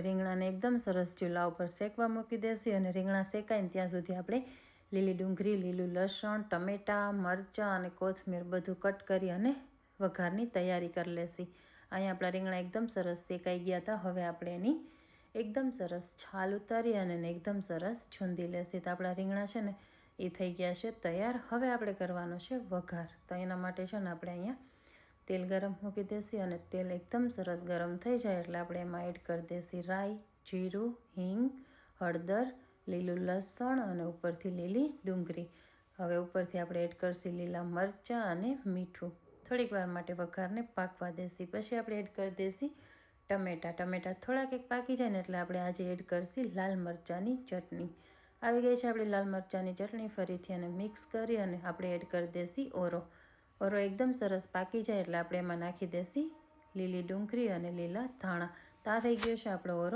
રીંગણાને એકદમ સરસ ચૂલા ઉપર શેકવા મૂકી દેસી અને રીંગણા શેકાઈને ત્યાં સુધી આપણે લીલી ડુંગળી, લીલું લસણ, ટમેટાં, મરચાં અને કોથમીર બધું કટ કરી અને વઘારની તૈયારી કરી લેશી અહીંયા આપણા રીંગણા એકદમ સરસ શેકાઈ ગયા હતા. હવે આપણે એની એકદમ સરસ છાલ ઉતારી અને એકદમ સરસ છૂંદી લેશે તો આપણા રીંગણા છે ને, એ થઈ ગયા છે તૈયાર. હવે આપણે કરવાનો છે વઘાર. તો એના માટે છે ને, આપણે અહીંયા તેલ ગરમ મૂકી દેસી અને તેલ એકદમ સરસ ગરમ થઈ જાય એટલે આપણે એમાં એડ કરી દેસી રાઈ, જીરું, હિંગ, હળદર, લીલું લસણ અને ઉપરથી લીલી ડુંગળી. હવે ઉપરથી આપણે એડ કરશી લીલા મરચાં અને મીઠું. થોડીક વાર માટે વઘારને પાકવા દેસી પછી આપણે એડ કરી દેસી ટમેટાં. ટમેટાં થોડાક એક પાકી જાય ને એટલે આપણે આજે એડ કરશી લાલ મરચાંની ચટણી. આવી ગઈ છે આપણી લાલ મરચાંની ચટણી ફરીથી અને મિક્સ કરી અને આપણે એડ કરી દેસી ઓરો. ઓરો એકદમ સરસ પાકી જાય એટલે આપણે એમાં નાખી દેસી લીલી ડુંગળી અને લીલા ધાણા. તા થઈ ગયો છે આપણો ઓરો